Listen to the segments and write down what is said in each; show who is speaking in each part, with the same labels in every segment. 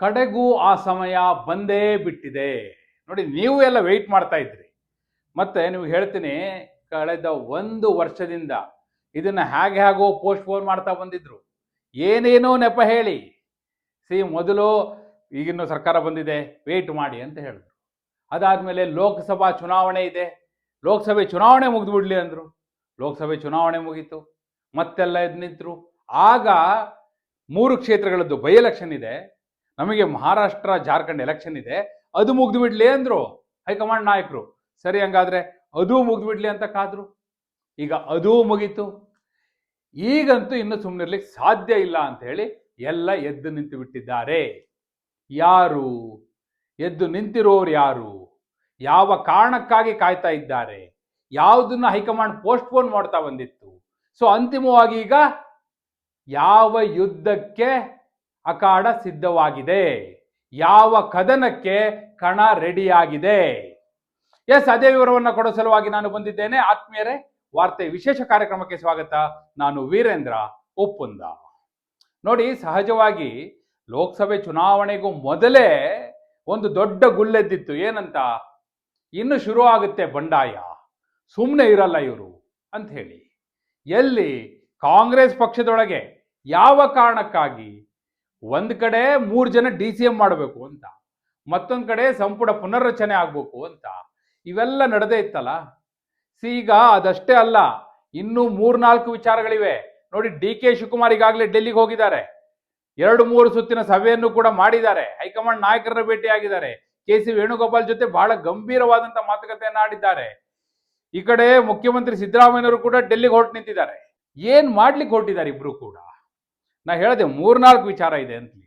Speaker 1: ಕಡೆಗೂ ಆ ಸಮಯ ಬಂದೇ ಬಿಟ್ಟಿದೆ. ನೋಡಿ, ನೀವು ಎಲ್ಲ ವೆಯ್ಟ್ ಮಾಡ್ತಾ ಇದ್ರಿ. ಮತ್ತೆ ನೀವು ಹೇಳ್ತೀನಿ, ಕಳೆದ ಒಂದು ವರ್ಷದಿಂದ ಇದನ್ನ ಹೇಗೆ ಹೇಗೋ ಪೋಸ್ಟ್ಪೋನ್ ಮಾಡ್ತಾ ಬಂದಿದ್ರು. ಏನೇನೋ ನೆಪ ಹೇಳಿ. ಸಿ, ಮೊದಲು ಈಗಿನ ಸರ್ಕಾರ ಬಂದಿದೆ ವೆಯ್ಟ್ ಮಾಡಿ ಅಂತ ಹೇಳಿದ್ರು. ಅದಾದಮೇಲೆ ಲೋಕಸಭಾ ಚುನಾವಣೆ ಇದೆ. ಲೋಕಸಭೆ ಚುನಾವಣೆ ಮುಗಿದು ಬಿಡ್ಲಿ ಅಂದರು. ಲೋಕಸಭೆ ಚುನಾವಣೆ ಮುಗೀತು. ಮತ್ತೆಲ್ಲ ಎದ್ದು ನಿಂತರು. ಆಗ ಮೂರು ಕ್ಷೇತ್ರಗಳದ್ದು ಬೈ ಎಲೆಕ್ಷನ್ ಇದೆ. ನಮಗೆ ಮಹಾರಾಷ್ಟ್ರ, ಜಾರ್ಖಂಡ್ ಎಲೆಕ್ಷನ್ ಇದೆ. ಅದು ಮುಗ್ದು ಬಿಡ್ಲಿ ಅಂದ್ರು ಹೈಕಮಾಂಡ್ ನಾಯಕರು. ಸರಿ ಹಂಗಾದ್ರೆ ಅದು ಮುಗ್ದು ಬಿಡ್ಲಿ ಅಂತ ಕಾದ್ರು. ಈಗ ಅದೂ ಮುಗೀತು. ಈಗಂತೂ ಇನ್ನು ಸುಮ್ಮನಿರ್ಲಿಕ್ಕೆ ಸಾಧ್ಯ ಇಲ್ಲ ಅಂತ ಹೇಳಿ ಎಲ್ಲ ಎದ್ದು ನಿಂತು ಬಿಟ್ಟಿದ್ದಾರೆ. ಯಾರು? ಎದ್ದು ನಿಂತಿರೋರು ಯಾರು? ಯಾವ ಕಾರಣಕ್ಕಾಗಿ ಕಾಯ್ತಾ ಇದ್ದಾರೆ? ಯಾವುದನ್ನ ಹೈಕಮಾಂಡ್ ಪೋಸ್ಟ್ಪೋನ್ ಮಾಡ್ತಾ ಬಂದಿತ್ತು? ಸೊ ಅಂತಿಮವಾಗಿ ಈಗ ಯಾವ ಯುದ್ಧಕ್ಕೆ ಅಖಾಡ ಸಿದ್ಧವಾಗಿದೆ. ಯಾವ ಕದನಕ್ಕೆ ಕಣ ರೆಡಿಯಾಗಿದೆ? ಎಸ್, ಅದೇ ವಿವರವನ್ನು ಕೊಡೋ ಸಲುವಾಗಿ ನಾನು ಬಂದಿದ್ದೇನೆ. ಆತ್ಮೀಯರೇ, ವಾರ್ತೆ ವಿಶೇಷ ಕಾರ್ಯಕ್ರಮಕ್ಕೆ ಸ್ವಾಗತ. ನಾನು ವೀರೇಂದ್ರ ಒಪ್ಪುಂದ. ನೋಡಿ, ಸಹಜವಾಗಿ ಲೋಕಸಭೆ ಚುನಾವಣೆಗೂ ಮೊದಲೇ ಒಂದು ದೊಡ್ಡ ಗುಲ್ಲೆದ್ದಿತ್ತು ಏನಂತ? ಇನ್ನು ಶುರು ಆಗುತ್ತೆ ಬಂಡಾಯ. ಸುಮ್ಮನೆ ಇರಲ್ಲ ಇವರು ಅಂತ ಹೇಳಿ ಎಲ್ಲಿ ಕಾಂಗ್ರೆಸ್ ಪಕ್ಷದೊಳಗೆ ಯಾವ ಕಾರಣಕ್ಕಾಗಿ ಒಂದ್ ಕಡೆ ಮೂರು ಜನ ಡಿ ಸಿ ಎಂ ಮಾಡಬೇಕು ಅಂತ, ಮತ್ತೊಂದ್ ಕಡೆ ಸಂಪುಟ ಪುನರ್ರಚನೆ ಆಗ್ಬೇಕು ಅಂತ, ಇವೆಲ್ಲ ನಡೆದೇ ಇತ್ತಲ್ಲ? ಸಿ, ಈಗ ಅದಷ್ಟೇ ಅಲ್ಲ, ಇನ್ನೂ ಮೂರ್ನಾಲ್ಕು ವಿಚಾರಗಳಿವೆ. ನೋಡಿ, ಡಿ ಕೆ ಶಿವಕುಮಾರ್ ಈಗಾಗಲೇ ಡೆಲ್ಲಿಗೆ ಹೋಗಿದ್ದಾರೆ. ಎರಡು ಮೂರು ಸುತ್ತಿನ ಸಭೆಯನ್ನು ಕೂಡ ಮಾಡಿದ್ದಾರೆ. ಹೈಕಮಾಂಡ್ ನಾಯಕರನ್ನ ಭೇಟಿಯಾಗಿದ್ದಾರೆ. ಕೆ ಸಿ ವೇಣುಗೋಪಾಲ್ ಜೊತೆ ಬಹಳ ಗಂಭೀರವಾದಂತ ಮಾತುಕತೆಯನ್ನ ಆಡಿದ್ದಾರೆ. ಈ ಕಡೆ ಮುಖ್ಯಮಂತ್ರಿ ಸಿದ್ದರಾಮಯ್ಯನವರು ಕೂಡ ಡೆಲ್ಲಿಗೆ ಹೊರಟು ನಿಂತಿದ್ದಾರೆ. ಏನ್ ಮಾಡ್ಲಿಕ್ಕೆ ಹೊರಟಿದ್ದಾರೆ ಇಬ್ರು ಕೂಡ? ನಾ ಹೇಳಿದೆ ಮೂರ್ನಾಲ್ಕು ವಿಚಾರ ಇದೆ ಅಂತಲಿ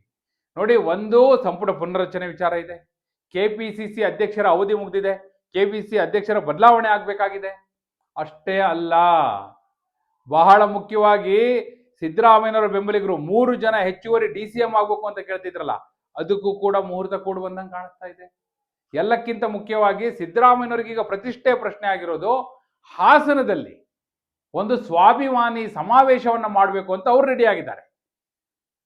Speaker 1: ನೋಡಿ, ಒಂದು ಸಂಪುಟ ಪುನರ್ರಚನೆ ವಿಚಾರ ಇದೆ. ಕೆ ಪಿ ಸಿ ಸಿ ಅಧ್ಯಕ್ಷರ ಅವಧಿ ಮುಗಿದಿದೆ. ಕೆ ಪಿ ಸಿ ಅಧ್ಯಕ್ಷರ ಬದಲಾವಣೆ ಆಗಬೇಕಾಗಿದೆ. ಅಷ್ಟೇ ಅಲ್ಲ, ಬಹಳ ಮುಖ್ಯವಾಗಿ ಸಿದ್ದರಾಮಯ್ಯನವರ ಬೆಂಬಲಿಗರು ಮೂರು ಜನ ಹೆಚ್ಚುವರಿ ಡಿ ಸಿ ಎಂ ಆಗ್ಬೇಕು ಅಂತ ಕೇಳ್ತಿದ್ರಲ್ಲ, ಅದಕ್ಕೂ ಕೂಡ ಮುಹೂರ್ತ ಕೂಡ ಬಂದಂಗೆ ಕಾಣಿಸ್ತಾ ಇದೆ. ಎಲ್ಲಕ್ಕಿಂತ ಮುಖ್ಯವಾಗಿ ಸಿದ್ದರಾಮಯ್ಯನವರಿಗೆ ಈಗ ಪ್ರತಿಷ್ಠೆ ಪ್ರಶ್ನೆ ಆಗಿರೋದು ಹಾಸನದಲ್ಲಿ ಒಂದು ಸ್ವಾಭಿಮಾನಿ ಸಮಾವೇಶವನ್ನು ಮಾಡಬೇಕು ಅಂತ ಅವ್ರು ರೆಡಿ ಆಗಿದ್ದಾರೆ.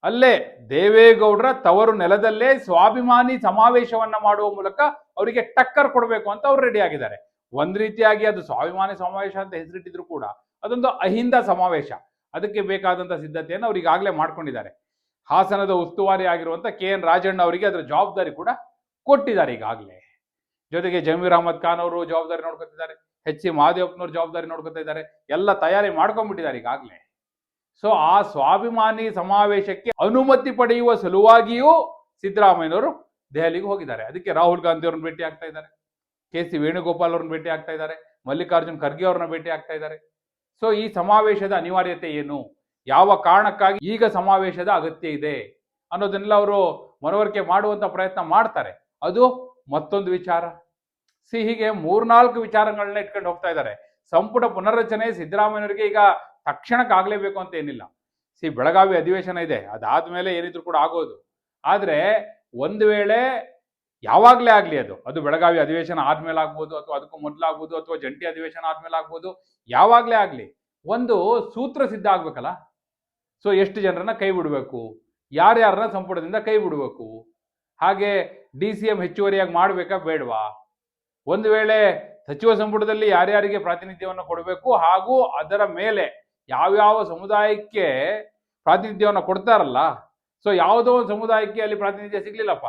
Speaker 1: ಅಲ್ಲೇ ದೇವೇಗೌಡರ ತವರು ನೆಲದಲ್ಲೇ ಸ್ವಾಭಿಮಾನಿ ಸಮಾವೇಶವನ್ನ ಮಾಡುವ ಮೂಲಕ ಅವರಿಗೆ ಟಕ್ಕರ್ ಕೊಡಬೇಕು ಅಂತ ಅವ್ರು ರೆಡಿ ಆಗಿದ್ದಾರೆ. ಒಂದ್ ರೀತಿಯಾಗಿ ಅದು ಸ್ವಾಭಿಮಾನಿ ಸಮಾವೇಶ ಅಂತ ಹೆಸರಿಟ್ಟಿದ್ರು ಕೂಡ ಅದೊಂದು ಅಹಿಂದ ಸಮಾವೇಶ. ಅದಕ್ಕೆ ಬೇಕಾದಂತ ಸಿದ್ಧತೆಯನ್ನು ಅವ್ರು ಮಾಡ್ಕೊಂಡಿದ್ದಾರೆ. ಹಾಸನದ ಉಸ್ತುವಾರಿ ಆಗಿರುವಂತ ಕೆ ಎನ್ ರಾಜಣ್ಣ ಅವರಿಗೆ ಅದರ ಜವಾಬ್ದಾರಿ ಕೂಡ ಕೊಟ್ಟಿದ್ದಾರೆ ಈಗಾಗಲೇ. ಜೊತೆಗೆ ಜಮೀರ್ ಅಹಮದ್ ಖಾನ್ ಅವರು ಜವಾಬ್ದಾರಿ ನೋಡ್ಕೊತಿದ್ದಾರೆ. ಎಚ್ ಸಿ ಮಹಾದೇವಪ್ಪನವ್ರು ಜವಾಬ್ದಾರಿ ನೋಡ್ಕೊತಾ ಇದ್ದಾರೆ ಎಲ್ಲ ತಯಾರಿ ಮಾಡ್ಕೊಂಡ್ಬಿಟ್ಟಿದ್ದಾರೆ ಈಗಾಗಲೇ. ಸೊ ಆ ಸ್ವಾಭಿಮಾನಿ ಸಮಾವೇಶಕ್ಕೆ ಅನುಮತಿ ಪಡೆಯುವ ಸಲುವಾಗಿಯೂ ಸಿದ್ದರಾಮಯ್ಯನವರು ದೆಹಲಿಗೆ ಹೋಗಿದ್ದಾರೆ. ಅದಕ್ಕೆ ರಾಹುಲ್ ಗಾಂಧಿ ಅವ್ರನ್ನ ಭೇಟಿ ಆಗ್ತಾ ಇದ್ದಾರೆ. ಕೆ ಸಿ ವೇಣುಗೋಪಾಲ್ ಅವ್ರನ್ನ ಭೇಟಿ ಆಗ್ತಾ ಇದ್ದಾರೆ. ಮಲ್ಲಿಕಾರ್ಜುನ್ ಖರ್ಗೆ ಅವ್ರನ್ನ ಭೇಟಿ ಆಗ್ತಾ ಇದ್ದಾರೆ. ಸೊ ಈ ಸಮಾವೇಶದ ಅನಿವಾರ್ಯತೆ ಏನು? ಯಾವ ಕಾರಣಕ್ಕಾಗಿ ಈಗ ಸಮಾವೇಶದ ಅಗತ್ಯ ಇದೆ? ಅನ್ನೋದನ್ನೆಲ್ಲ ಅವರು ಮನವರಿಕೆ ಮಾಡುವಂತ ಪ್ರಯತ್ನ ಮಾಡ್ತಾರೆ. ಅದು ಮತ್ತೊಂದು ವಿಚಾರ. ಸಿ ಹೀಗೆ ಮೂರ್ನಾಲ್ಕು ವಿಚಾರಗಳನ್ನ ಇಟ್ಕೊಂಡು ಹೋಗ್ತಾ ಇದ್ದಾರೆ. ಸಂಪುಟ ಪುನರ್ರಚನೆ ಸಿದ್ದರಾಮಯ್ಯನವರಿಗೆ ಈಗ ತಕ್ಷಣಕ್ಕೆ ಆಗ್ಲೇಬೇಕು ಅಂತ ಏನಿಲ್ಲ. ಸಿ, ಬೆಳಗಾವಿ ಅಧಿವೇಶನ ಇದೆ. ಅದಾದ ಮೇಲೆ ಏನಿದ್ರು ಕೂಡ ಆಗೋದು. ಆದರೆ ಒಂದು ವೇಳೆ ಯಾವಾಗಲೇ ಆಗಲಿ ಅದು ಅದು ಬೆಳಗಾವಿ ಅಧಿವೇಶನ ಆದ್ಮೇಲೆ ಆಗ್ಬೋದು, ಅಥವಾ ಅದಕ್ಕೂ ಮೊದಲಾಗ್ಬೋದು ಅಥವಾ ಜಂಟಿ ಅಧಿವೇಶನ ಆದ್ಮೇಲೆ ಆಗ್ಬೋದು, ಯಾವಾಗಲೇ ಆಗಲಿ ಒಂದು ಸೂತ್ರ ಸಿದ್ಧ ಆಗ್ಬೇಕಲ್ಲ. ಸೊ, ಎಷ್ಟು ಜನರನ್ನ ಕೈ ಬಿಡಬೇಕು? ಯಾರ್ಯಾರನ್ನ ಸಂಪುಟದಿಂದ ಕೈ ಬಿಡಬೇಕು? ಹಾಗೆ ಡಿ ಸಿ ಎಂ ಹೆಚ್ಚುವರಿಯಾಗಿ ಮಾಡಬೇಕಾ ಬೇಡವಾ? ಒಂದು ವೇಳೆ ಸಚಿವ ಸಂಪುಟದಲ್ಲಿ ಯಾರ್ಯಾರಿಗೆ ಪ್ರಾತಿನಿಧ್ಯವನ್ನು ಕೊಡಬೇಕು ಹಾಗೂ ಅದರ ಮೇಲೆ ಯಾವ್ಯಾವ ಸಮುದಾಯಕ್ಕೆ ಪ್ರಾತಿನಿಧ್ಯವನ್ನು ಕೊಡ್ತಾರಲ್ಲ ಸೊ ಯಾವುದೋ ಒಂದು ಸಮುದಾಯಕ್ಕೆ ಅಲ್ಲಿ ಪ್ರಾತಿನಿಧ್ಯ ಸಿಗ್ಲಿಲ್ಲಪ್ಪ.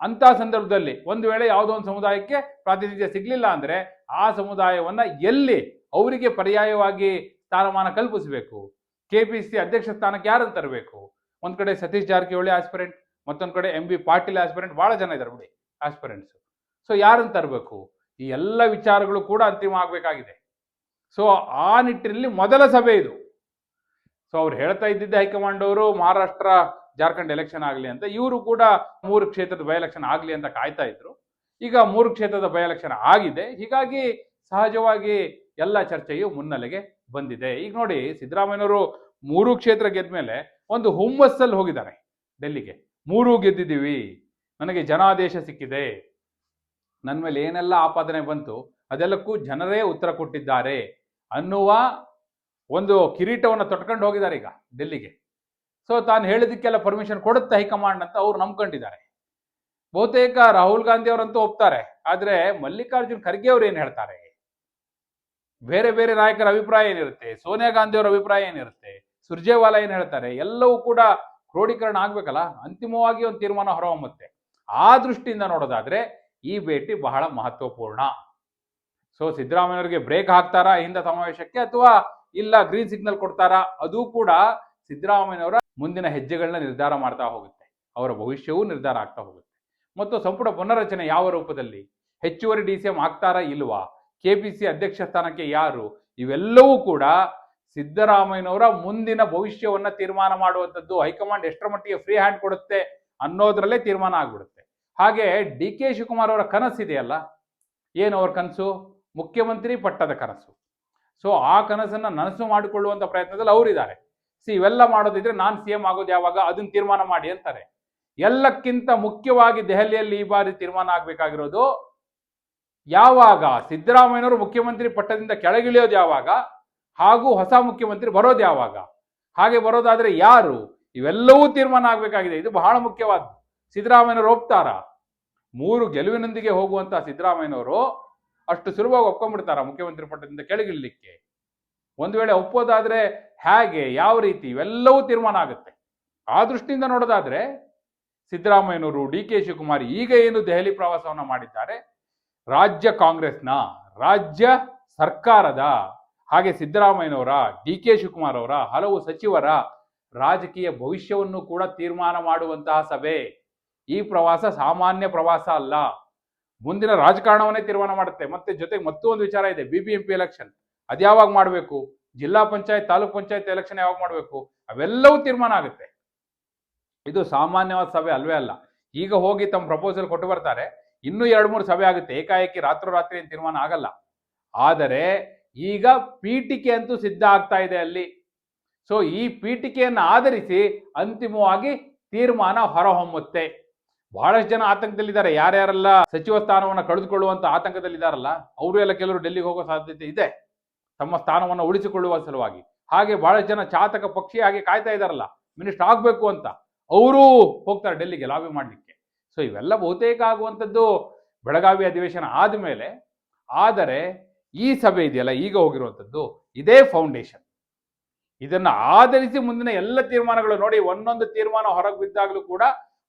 Speaker 1: ಅಂತ ಸಂದರ್ಭದಲ್ಲಿ ಒಂದು ವೇಳೆ ಯಾವುದೋ ಒಂದು ಸಮುದಾಯಕ್ಕೆ ಪ್ರಾತಿನಿಧ್ಯ ಸಿಗ್ಲಿಲ್ಲ ಅಂದ್ರೆ ಆ ಸಮುದಾಯವನ್ನ ಎಲ್ಲಿ ಅವರಿಗೆ ಪರ್ಯಾಯವಾಗಿ ಸ್ಥಾನಮಾನ ಕಲ್ಪಿಸಬೇಕು? ಕೆ ಪಿ ಸಿ ಅಧ್ಯಕ್ಷ ಸ್ಥಾನಕ್ಕೆ ಯಾರನ್ನು ತರಬೇಕು? ಒಂದ್ ಕಡೆ ಸತೀಶ್ ಜಾರಕಿಹೊಳಿ ಆಸ್ಪಿರೆಂಟ್ ಮತ್ತೊಂದ್ ಕಡೆ ಎಂ ಬಿ ಪಾಟೀಲ್ ಆಸ್ಪಿರೆಂಟ್ ಬಹಳ ಜನ ಇದಾರೆ ಬಿಡಿ ಆಸ್ಪಿರೆಂಟ್ಸ್ ಸೊ ಯಾರನ್ನು ತರಬೇಕು? ಈ ಎಲ್ಲ ವಿಚಾರಗಳು ಕೂಡ ಅಂತಿಮ ಆಗಬೇಕಾಗಿದೆ. ಸೊ ಆ ನಿಟ್ಟಿನಲ್ಲಿ ಮೊದಲ ಸಭೆ ಇದು. ಸೊ ಅವ್ರು ಹೇಳ್ತಾ ಇದ್ದಿದ್ದೆ ಹೈಕಮಾಂಡ್ ಅವರು ಮಹಾರಾಷ್ಟ್ರ, ಜಾರ್ಖಂಡ್ ಎಲೆಕ್ಷನ್ ಆಗಲಿ ಅಂತ. ಇವರು ಕೂಡ ಮೂರು ಕ್ಷೇತ್ರದ ಬೈ ಎಲೆಕ್ಷನ್ ಆಗಲಿ ಅಂತ ಕಾಯ್ತಾ ಇದ್ರು. ಈಗ ಮೂರು ಕ್ಷೇತ್ರದ ಬೈ ಎಲೆಕ್ಷನ್ ಆಗಿದೆ. ಹೀಗಾಗಿ ಸಹಜವಾಗಿ ಎಲ್ಲ ಚರ್ಚೆಯು ಮುನ್ನೆಲೆಗೆ ಬಂದಿದೆ. ಈಗ ನೋಡಿ, ಸಿದ್ದರಾಮಯ್ಯನವರು ಮೂರು ಕ್ಷೇತ್ರ ಗೆದ್ದ ಮೇಲೆ ಒಂದು ಹುಮ್ಮಸ್ಸಲ್ಲಿ ಹೋಗಿದ್ದಾರೆ ಡೆಲ್ಲಿಗೆ. ಮೂರು ಗೆದ್ದಿದ್ದೀವಿ. ನನಗೆ ಜನಾದೇಶ ಸಿಕ್ಕಿದೆ. ನನ್ನ ಮೇಲೆ ಏನೆಲ್ಲ ಆಪಾದನೆ ಬಂತು ಅದೆಲ್ಲಕ್ಕೂ ಜನರೇ ಉತ್ತರ ಕೊಟ್ಟಿದ್ದಾರೆ. ಅನ್ನುವ ಒಂದು ಕಿರೀಟವನ್ನು ತೊಟ್ಕೊಂಡು ಹೋಗಿದ್ದಾರೆ ಈಗ ಡೆಲ್ಲಿಗೆ ಸೊ ತಾನು ಹೇಳಿದಕ್ಕೆಲ್ಲ ಪರ್ಮಿಷನ್ ಕೊಡುತ್ತೆ ಹೈಕಮಾಂಡ್ ಅಂತ ಅವ್ರು ನಂಬ್ಕೊಂಡಿದ್ದಾರೆ. ಬಹುತೇಕ ರಾಹುಲ್ ಗಾಂಧಿ ಅವರಂತೂ ಒಪ್ತಾರೆ. ಆದ್ರೆ ಮಲ್ಲಿಕಾರ್ಜುನ್ ಖರ್ಗೆ ಅವ್ರು ಏನು ಹೇಳ್ತಾರೆ? ಬೇರೆ ಬೇರೆ ನಾಯಕರ ಅಭಿಪ್ರಾಯ ಏನಿರುತ್ತೆ? ಸೋನಿಯಾ ಗಾಂಧಿ ಅವರ ಅಭಿಪ್ರಾಯ ಏನಿರುತ್ತೆ? ಸುರ್ಜೇವಾಲಾ ಏನ್ ಹೇಳ್ತಾರೆ? ಎಲ್ಲವೂ ಕೂಡ ಕ್ರೋಢೀಕರಣ ಆಗ್ಬೇಕಲ್ಲ? ಅಂತಿಮವಾಗಿ ಒಂದು ತೀರ್ಮಾನ ಹೊರಹೊಮ್ಮುತ್ತೆ. ಆ ದೃಷ್ಟಿಯಿಂದ ನೋಡೋದಾದ್ರೆ ಈ ಭೇಟಿ ಬಹಳ ಮಹತ್ವಪೂರ್ಣ. ಸೊ ಸಿದ್ದರಾಮಯ್ಯವರಿಗೆ ಬ್ರೇಕ್ ಹಾಕ್ತಾರಾ? ಹಿಂದೆ ಸಮಾವೇಶಕ್ಕೆ ಅಥವಾ ಇಲ್ಲ ಗ್ರೀನ್ ಸಿಗ್ನಲ್ ಕೊಡ್ತಾರಾ? ಅದು ಕೂಡ ಸಿದ್ದರಾಮಯ್ಯನವರ ಮುಂದಿನ ಹೆಜ್ಜೆಗಳನ್ನ ನಿರ್ಧಾರ ಮಾಡ್ತಾ ಹೋಗುತ್ತೆ. ಅವರ ಭವಿಷ್ಯವೂ ನಿರ್ಧಾರ ಆಗ್ತಾ ಹೋಗುತ್ತೆ. ಮತ್ತು ಸಂಪುಟ ಪುನರಚನೆ ಯಾವ ರೂಪದಲ್ಲಿ? ಹೆಚ್ಚುವರಿ ಡಿ ಸಿ ಎಂ ಆಗ್ತಾರಾ ಇಲ್ವಾ? ಸಿ ಅಧ್ಯಕ್ಷ ಸ್ಥಾನಕ್ಕೆ ಯಾರು? ಇವೆಲ್ಲವೂ ಕೂಡ ಸಿದ್ದರಾಮಯ್ಯನವರ ಮುಂದಿನ ಭವಿಷ್ಯವನ್ನ ತೀರ್ಮಾನ ಮಾಡುವಂಥದ್ದು ಹೈಕಮಾಂಡ್ ಎಷ್ಟರ ಮಟ್ಟಿಗೆ ಫ್ರೀ ಹ್ಯಾಂಡ್ ಕೊಡುತ್ತೆ ಅನ್ನೋದ್ರಲ್ಲೇ ತೀರ್ಮಾನ ಆಗ್ಬಿಡುತ್ತೆ. ಹಾಗೆ ಡಿ ಕೆ ಶಿವಕುಮಾರ್ ಅವರ ಕನಸಿದೆಯಲ್ಲ ಏನು ಅವ್ರ ಕನಸು? ಮುಖ್ಯಮಂತ್ರಿ ಪಟ್ಟದ ಕನಸು. ಸೊ ಆ ಕನಸನ್ನ ನನಸು ಮಾಡಿಕೊಳ್ಳುವಂಥ ಪ್ರಯತ್ನದಲ್ಲಿ ಅವರಿದ್ದಾರೆ. ಸಿ ಇವೆಲ್ಲ ಮಾಡೋದಿದ್ರೆ ನಾನು ಸಿ ಎಂ ಆಗೋದು ಯಾವಾಗ? ಅದನ್ನ ತೀರ್ಮಾನ ಮಾಡಿ ಅಂತಾರೆ. ಎಲ್ಲಕ್ಕಿಂತ ಮುಖ್ಯವಾಗಿ ದೆಹಲಿಯಲ್ಲಿ ಈ ಬಾರಿ ತೀರ್ಮಾನ ಆಗ್ಬೇಕಾಗಿರೋದು ಯಾವಾಗ? ಸಿದ್ದರಾಮಯ್ಯನವರು ಮುಖ್ಯಮಂತ್ರಿ ಪಟ್ಟದಿಂದ ಕೆಳಗಿಳಿಯೋದು ಯಾವಾಗ? ಹಾಗೂ ಹೊಸ ಮುಖ್ಯಮಂತ್ರಿ ಬರೋದು ಯಾವಾಗ? ಹಾಗೆ ಬರೋದಾದ್ರೆ ಯಾರು? ಇವೆಲ್ಲವೂ ತೀರ್ಮಾನ ಆಗಬೇಕಾಗಿದೆ. ಇದು ಬಹಳ ಮುಖ್ಯವಾದ್ದು. ಸಿದ್ದರಾಮಯ್ಯನವರು ಒಪ್ತಾರ? ಮೂರು ಗೆಲುವಿನೊಂದಿಗೆ ಹೋಗುವಂತಹ ಸಿದ್ದರಾಮಯ್ಯನವರು ಅಷ್ಟು ಸುಲಭವಾಗಿ ಒಪ್ಕೊಂಡ್ಬಿಡ್ತಾರ ಮುಖ್ಯಮಂತ್ರಿ ಪಟ್ಟದಿಂದ ಕೆಳಗಿಳಿಲಿಕ್ಕೆ. ಒಂದು ವೇಳೆ ಒಪ್ಪೋದಾದ್ರೆ ಹೇಗೆ, ಯಾವ ರೀತಿ, ಇವೆಲ್ಲವೂ ತೀರ್ಮಾನ ಆಗುತ್ತೆ. ಆ ದೃಷ್ಟಿಯಿಂದ ನೋಡೋದಾದ್ರೆ ಸಿದ್ದರಾಮಯ್ಯನವರು ಡಿ ಕೆ ಶಿವಕುಮಾರ್ ಈಗ ಏನು ದೆಹಲಿ ಪ್ರವಾಸವನ್ನ ಮಾಡಿದ್ದಾರೆ. ರಾಜ್ಯ ಕಾಂಗ್ರೆಸ್ನ, ರಾಜ್ಯ ಸರ್ಕಾರದ, ಹಾಗೆ ಸಿದ್ದರಾಮಯ್ಯನವರ, ಡಿ ಕೆ ಶಿವಕುಮಾರ್ ಅವರ ಹಲವು ಸಚಿವರ ರಾಜಕೀಯ ಭವಿಷ್ಯವನ್ನು ಕೂಡ ತೀರ್ಮಾನ ಮಾಡುವಂತಹ ಸಭೆ. ಈ ಪ್ರವಾಸ ಸಾಮಾನ್ಯ ಪ್ರವಾಸ ಅಲ್ಲ. ಮುಂದಿನ ರಾಜಕಾರಣವನ್ನೇ ತೀರ್ಮಾನ ಮಾಡುತ್ತೆ. ಮತ್ತೆ ಜೊತೆಗೆ ಮತ್ತೊಂದು ವಿಚಾರ ಇದೆ. B B M P election ಅದ್ಯಾವಾಗ ಮಾಡಬೇಕು? ಜಿಲ್ಲಾ ಪಂಚಾಯತ್, ತಾಲೂಕು ಪಂಚಾಯತ್ ಎಲೆಕ್ಷನ್ ಯಾವಾಗ ಮಾಡಬೇಕು? ಅವೆಲ್ಲವೂ ತೀರ್ಮಾನ ಆಗುತ್ತೆ. ಇದು ಸಾಮಾನ್ಯವಾದ ಸಭೆ ಅಲ್ವೇ ಅಲ್ಲ. ಈಗ ಹೋಗಿ ತಮ್ಮ ಪ್ರಪೋಸಲ್ ಕೊಟ್ಟು ಬರ್ತಾರೆ. ಇನ್ನೂ ಎರಡು, ಮೂರು ಸಭೆ ಆಗುತ್ತೆ. ಏಕಾಏಕಿ ರಾತ್ರೋರಾತ್ರಿ ಏನು ತೀರ್ಮಾನ ಆಗಲ್ಲ. ಆದರೆ ಈಗ ಪೀಠಿಕೆ ಅಂತೂ ಸಿದ್ಧ ಆಗ್ತಾ ಇದೆ ಅಲ್ಲಿ. ಸೊ ಈ ಪೀಠಿಕೆಯನ್ನು ಆಧರಿಸಿ ಅಂತಿಮವಾಗಿ ತೀರ್ಮಾನ ಹೊರಹೊಮ್ಮುತ್ತೆ. ಬಹಳಷ್ಟು ಜನ ಆತಂಕದಲ್ಲಿದ್ದಾರೆ. ಯಾರ್ಯಾರೆಲ್ಲ ಸಚಿವ ಸ್ಥಾನವನ್ನು ಕಳೆದುಕೊಳ್ಳುವಂತ ಆತಂಕದಲ್ಲಿದ್ದಾರಲ್ಲ, ಅವರು ಎಲ್ಲ ಕೆಲವರು ಡೆಲ್ಲಿಗೆ ಹೋಗೋ ಸಾಧ್ಯತೆ ಇದೆ. ತಮ್ಮ ಸ್ಥಾನವನ್ನು ಉಳಿಸಿಕೊಳ್ಳುವ ಸಲುವಾಗಿ. ಹಾಗೆ ಬಹಳಷ್ಟು ಜನ ಚಾತಕ ಪಕ್ಷಿ ಹಾಗೆ ಕಾಯ್ತಾ ಇದ್ದಾರಲ್ಲ, ಮಿನಿಸ್ಟರ್ ಆಗಬೇಕು ಅಂತ. ಅವರು ಹೋಗ್ತಾರೆ ಡೆಲ್ಲಿಗೆ ಲಾಬಿ ಮಾಡಲಿಕ್ಕೆ. ಸೊ, ಇವೆಲ್ಲ ಬಹುತೇಕ ಆಗುವಂಥದ್ದು ಬೆಳಗಾವಿ ಅಧಿವೇಶನ ಆದಮೇಲೆ. ಆದರೆ, ಈ ಸಭೆ ಇದೆಯಲ್ಲ, ಈಗ ಹೋಗಿರುವಂಥದ್ದು ಇದೇ ಫೌಂಡೇಶನ್. ಇದನ್ನ ಆಧರಿಸಿ ಮುಂದಿನ ಎಲ್ಲ ತೀರ್ಮಾನಗಳು ನೋಡಿ, ಒಂದೊಂದು ತೀರ್ಮಾನ ಹೊರಗೆ ಬಿದ್ದಾಗಲೂ ಕೂಡ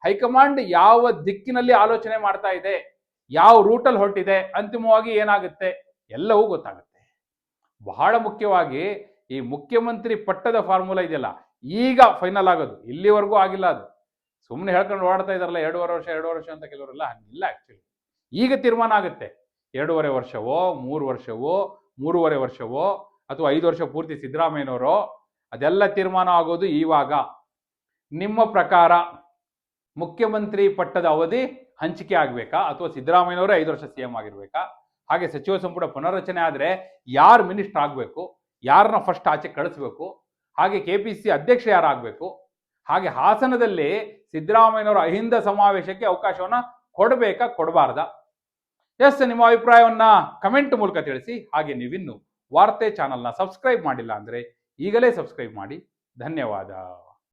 Speaker 1: ಹೈಕಮಾಂಡ್ ಯಾವ ದಿಕ್ಕಿನಲ್ಲಿ ಆಲೋಚನೆ ಮಾಡ್ತಾ ಇದೆ, ಯಾವ ರೂಟಲ್ಲಿ ಹೊರಟಿದೆ, ಅಂತಿಮವಾಗಿ ಏನಾಗುತ್ತೆ, ಎಲ್ಲವೂ ಗೊತ್ತಾಗುತ್ತೆ. ಬಹಳ ಮುಖ್ಯವಾಗಿ ಈ ಮುಖ್ಯಮಂತ್ರಿ ಪಟ್ಟದ ಫಾರ್ಮುಲಾ ಇದೆಯಲ್ಲ, ಈಗ ಫೈನಲ್ ಆಗೋದು, ಇಲ್ಲಿವರೆಗೂ ಆಗಿಲ್ಲ ಅದು. ಸುಮ್ಮನೆ ಹೇಳ್ಕೊಂಡು ಓಡಾಡ್ತಾ ಇದಾರಲ್ಲ ಎರಡೂವರೆ ವರ್ಷ ಎರಡೂವರೆ ವರ್ಷ ಅಂತ ಕೆಲವರೆಲ್ಲ, ಹಂಗಿಲ್ಲ ಆಕ್ಚುಲಿ ಈಗ ತೀರ್ಮಾನ ಆಗುತ್ತೆ, ಎರಡೂವರೆ ವರ್ಷವೋ, ಮೂರು ವರ್ಷವೋ, ಮೂರುವರೆ ವರ್ಷವೋ, ಅಥವಾ ಐದು ವರ್ಷ ಪೂರ್ತಿ ಸಿದ್ದರಾಮಯ್ಯನವರೋ, ಅದೆಲ್ಲ ತೀರ್ಮಾನ ಆಗೋದು ಇವಾಗ. ನಿಮ್ಮ ಪ್ರಕಾರ ಮುಖ್ಯಮಂತ್ರಿ ಪಟ್ಟದ ಅವಧಿ ಹಂಚಿಕೆ ಆಗಬೇಕಾ? ಅಥವಾ ಸಿದ್ದರಾಮಯ್ಯನವರೇ ಐದು ವರ್ಷ ಸಿಎಂ ಆಗಿರ್ಬೇಕಾ? ಹಾಗೆ ಸಚಿವ ಸಂಪುಟ ಪುನರ್ರಚನೆ ಆದರೆ ಯಾರು ಮಿನಿಸ್ಟರ್ ಆಗಬೇಕು? ಯಾರನ್ನ ಫಸ್ಟ್ ಆಚೆ ಕಳಿಸ್ಬೇಕು? ಹಾಗೆ ಕೆ ಪಿ ಸಿ ಅಧ್ಯಕ್ಷ ಯಾರಾಗಬೇಕು ಹಾಗೆ ಹಾಸನದಲ್ಲಿ ಸಿದ್ದರಾಮಯ್ಯನವರ ಅಹಿಂದ ಸಮಾವೇಶಕ್ಕೆ ಅವಕಾಶವನ್ನ ಕೊಡಬೇಕಾ, ಕೊಡಬಾರ್ದ? ಎಸ್, ನಿಮ್ಮ ಅಭಿಪ್ರಾಯವನ್ನ ಕಮೆಂಟ್ ಮೂಲಕ ತಿಳಿಸಿ. ಹಾಗೆ ನೀವಿನ್ನು ವಾರ್ತೆ ಚಾನಲ್ನ ಸಬ್ಸ್ಕ್ರೈಬ್ ಮಾಡಿಲ್ಲ ಅಂದ್ರೆ ಈಗಲೇ ಸಬ್ಸ್ಕ್ರೈಬ್ ಮಾಡಿ. ಧನ್ಯವಾದ.